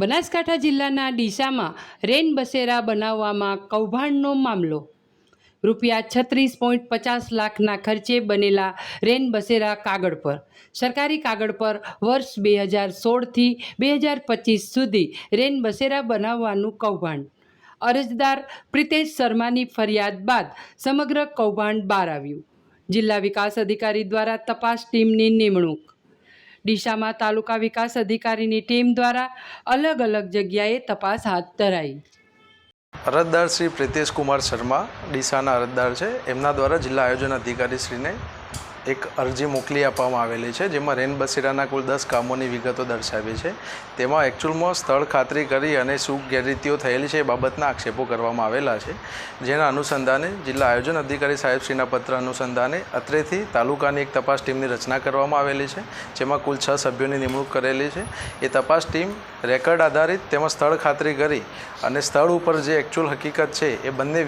બનાસકાંઠા જિલ્લાના ડીસામાં રેન બસેરા બનાવવામાં કૌભાંડનો મામલો. રૂપિયા છત્રીસ પોઈન્ટ પચાસ લાખના ખર્ચે બનેલા રેન બસેરા કાગળ પર. સરકારી કાગળ પર વર્ષ બે હજાર સોળથી બે હજાર પચીસ સુધી રેન બસેરા બનાવવાનું કૌભાંડ. અરજદાર પ્રિતેશ શર્માની ફરિયાદ બાદ સમગ્ર કૌભાંડ બહાર આવ્યું. જિલ્લા વિકાસ અધિકારી દ્વારા તપાસ ટીમની નિમણૂક. ડીસામાં તાલુકા વિકાસ અધિકારીની ટીમ દ્વારા અલગ અલગ જગ્યાએ તપાસ હાથ ધરાઈ. અરજદાર શ્રી પ્રિતેશ કુમાર શર્મા, ડીસાના અરજદાર છે. એમના દ્વારા જિલ્લા આયોજન અધિકારી શ્રીને એક અરજી મોકલી આપવામાં આવેલી છે, જેમાં રેન બસેરાના કુલ દસ કામોની વિગતો દર્શાવી છે. તેમાં એકચ્યુઅલમાં સ્થળ ખાતરી કરી અને શું ગેરરીતિઓ થયેલી છે એ બાબતના આક્ષેપો કરવામાં આવેલા છે. જેના અનુસંધાને જિલ્લા આયોજન અધિકારી સાહેબશ્રીના પત્ર અનુસંધાને અત્રેથી તાલુકાની એક તપાસ ટીમની રચના કરવામાં આવેલી છે, જેમાં કુલ છ સભ્યોની નિમણૂક કરેલી છે. એ તપાસ ટીમ રેકર્ડ આધારિત તેમજ સ્થળ ખાતરી કરી અને સ્થળ ઉપર જે એકચ્યુઅલ હકીકત છે એ બંને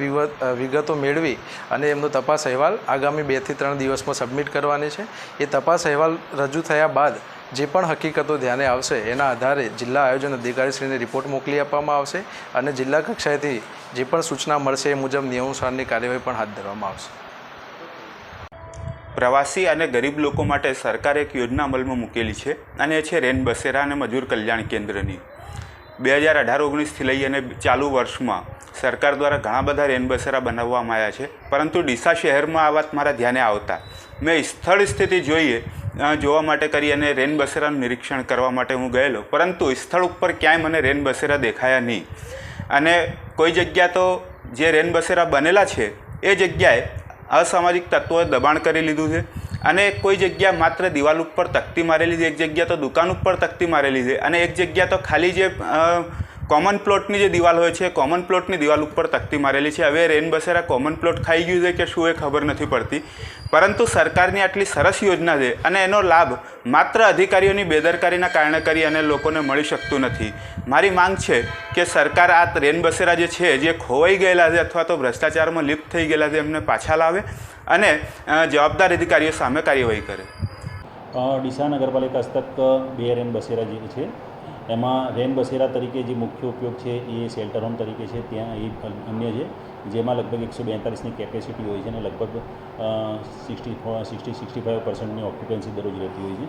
વિગતો મેળવી અને એમનો તપાસ અહેવાલ આગામી બેથી ત્રણ દિવસમાં સબમિટ કરવાની છે. એ તપાસ અહેવાલ રજૂ થયા બાદ જે પણ હકીકતો ધ્યાને આવશે, એના આધારે જિલ્લા આયોજન અધિકારીશ્રીને રિપોર્ટ મોકલી આપવામાં આવશે અને જિલ્લા કક્ષાએથી જે પણ સૂચના મળશે એ મુજબ નિયમાનુસારની કાર્યવાહી પણ હાથ ધરવામાં આવશે. પ્રવાસી અને ગરીબ લોકો માટે સરકારે એક યોજના અમલમાં મૂકેલી છે અને એ છે રેન બસેરા અને મજૂર કલ્યાણ કેન્દ્રની. બે હજાર અઢાર ઓગણીસથી લઈ અને ચાલુ વર્ષમાં સરકાર દ્વારા ઘણા બધા રેન બસેરા બનાવવામાં આવ્યા છે, પરંતુ ડીસા શહેરમાં આ વાત મારા ધ્યાને આવતા મેં સ્થળ સ્થિતિ જોઈએ જોવા માટે કરી અને રેન બસેરાનું નિરીક્ષણ કરવા માટે હું ગયેલો. પરંતુ સ્થળ ઉપર ક્યાંય મને રેન બસેરા દેખાયા નહીં. અને કોઈ જગ્યા તો જે રેન બસેરા બનેલા છે, એ જગ્યાએ અસામાજિક તત્વોએ દબાણ કરી લીધું છે. અને કોઈ જગ્યા માત્ર દિવાલ ઉપર તકતી મારેલી છે, એક જગ્યા તો દુકાન ઉપર તકતી મારેલી છે. અને એક જગ્યા તો ખાલી જે કોમન પ્લોટની જે દિવાલ હોય છે કોમન પ્લોટની દિવાલ ઉપર તકતી મારેલી છે. હવે રેન બસેરા કોમન પ્લોટ ખાઈ ગયું છે કે શું એ ખબર નથી પડતી. પરંતુ સરકારની આટલી સરસ યોજના છે અને એનો લાભ માત્ર અધિકારીઓની બેદરકારીના કારણે કરી અને લોકોને મળી શકતું નથી. મારી માંગ છે કે સરકાર આ રેન બસેરા જે છે, જે ખોવાઈ ગયેલા છે અથવા તો ભ્રષ્ટાચારમાં લિપ્ત થઈ ગયેલા છે, એમને પાછા લાવે અને જવાબદાર અધિકારીઓ સામે કાર્યવાહી કરે. ડીસા નગરપાલિકા હસ્તક બે રેન બસેરા જે છે એમાં રેનબસેરા તરીકે જે મુખ્ય ઉપયોગ છે એ શેલ્ટર હોમ તરીકે છે, ત્યાં એ અન્ય છે જેમાં લગભગ એકસો બેતાલીસની કેપેસિટી હોય છે અને લગભગ સિક્સટી સિક્સટી સિક્સટી ફાઇવ પર્સન્ટની ઓક્યુપન્સી દરરોજ રહેતી હોય છે.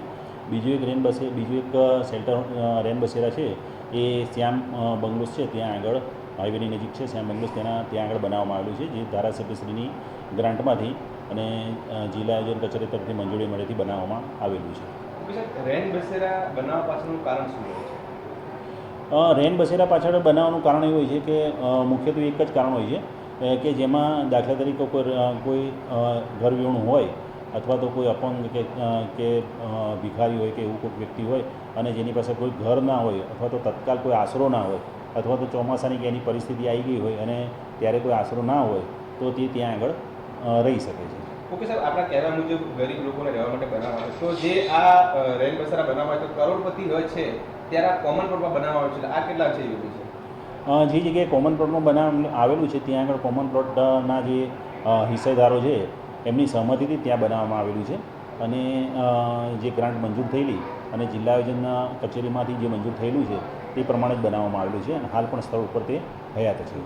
બીજું એક રેન બસે, બીજું એક શેલ્ટર રેન બસેરા છે, એ શ્યામ બંગલોસ છે, ત્યાં આગળ હાઈવેની નજીક છે. શ્યામ બંગલોસ તેના, ત્યાં આગળ બનાવવામાં આવેલું છે, જે ધારાસભ્યશ્રીની ગ્રાન્ટમાંથી અને જિલ્લા આયોજન કચેરી તરફથી મંજૂરી મળેથી બનાવવામાં આવેલું છે. રેન બસેરા બનાવવા પાછળનું કારણ શું છે? રેન બસેરા પાછળ બનાવવાનું કારણ એવું હોય છે કે મુખ્યત્વે એક જ કારણ હોય છે કે જેમાં દાખલા તરીકે કોઈ કોઈ અ, હોય અથવા તો કોઈ અપંગ કે કે ભિખારી હોય કે એવું કોઈ વ્યક્તિ હોય અને જેની પાસે કોઈ ઘર ના હોય અથવા તો તત્કાલ કોઈ આશરો ના હોય અથવા તો ચોમાસાની કે એની પરિસ્થિતિ આવી ગઈ હોય અને ત્યારે કોઈ આશરો ના હોય તો તે ત્યાં આગળ રહી શકે છે. ઓકે સર આપણા કહેવા મુજબ ગરીબ લોકોને રહેવા માટે બનાવવા તો જે આ રેન બસેરા બનાવવા માટે કરોડપતિ હોય છે ત્યારે આ કોમન પ્લોટમાં બનાવવા આવ્યું છે. આ કેટલા છે જે જગ્યાએ કોમન પ્લોટનું બનાવ આવેલું છે ત્યાં આગળ કોમન પ્લોટના જે હિસ્સેદારો છે એમની સહમતિથી ત્યાં બનાવવામાં આવેલું છે. અને જે ગ્રાન્ટ મંજૂર થયેલી અને જિલ્લા આયોજનના કચેરીમાંથી જે મંજૂર થયેલું છે તે પ્રમાણે જ બનાવવામાં આવેલું છે અને હાલ પણ સ્થળ ઉપર તે હયાત છે. શું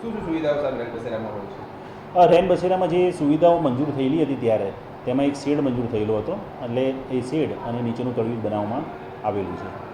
શું સુવિધાઓ સાહેબ રેન બસેરામાં હોય છે? રેન બસેરામાં જે સુવિધાઓ મંજૂર થયેલી હતી ત્યારે તેમાં એક શેડ મંજૂર થયેલો હતો. એટલે એ શેડ અને નીચેનું તળિયું બનાવવામાં આવેલું છે.